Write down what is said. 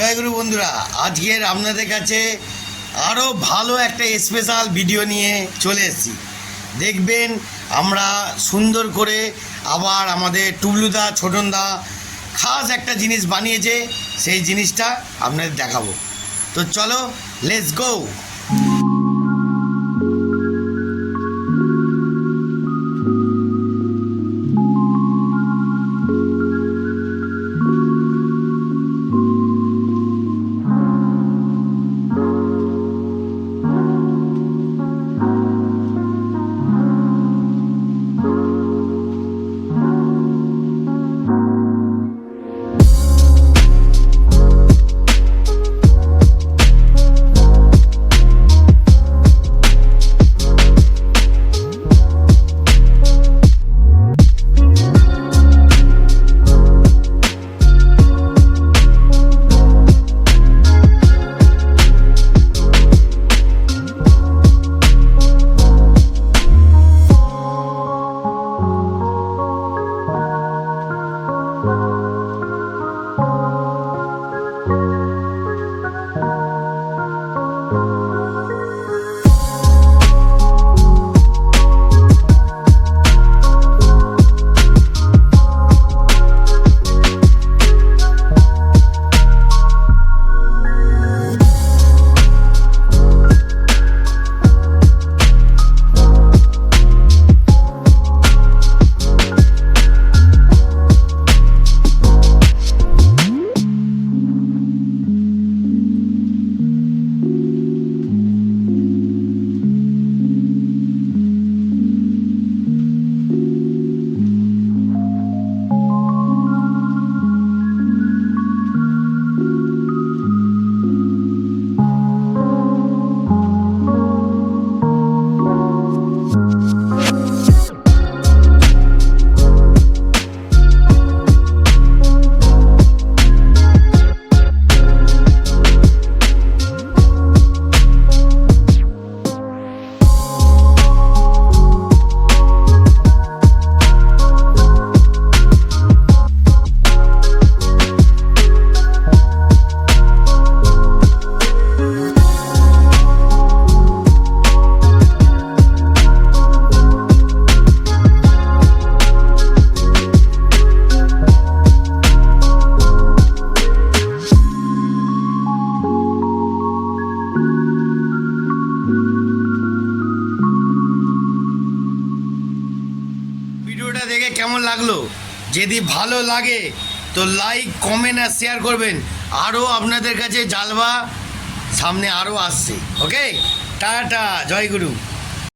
জয়গুরু বন্ধুরা আজকের আপনাদের কাছে আরও ভালো একটা স্পেশাল ভিডিও নিয়ে চলে এসেছি। দেখবেন আমরা সুন্দর করে আবার আমাদের টুবলুদা, ছোটনদা খাস একটা জিনিস বানিয়েছে, সেই জিনিসটা আপনাদের দেখাবো। তো চলো লেটস গো লাগল। যদি ভালো লাগে, তো লাইক কমেন্ট আর শেয়ার করবেন। আরও আপনাদের কাছে জালবা সামনে আরও আসছে। ওকে টাটা, জয় গুরু।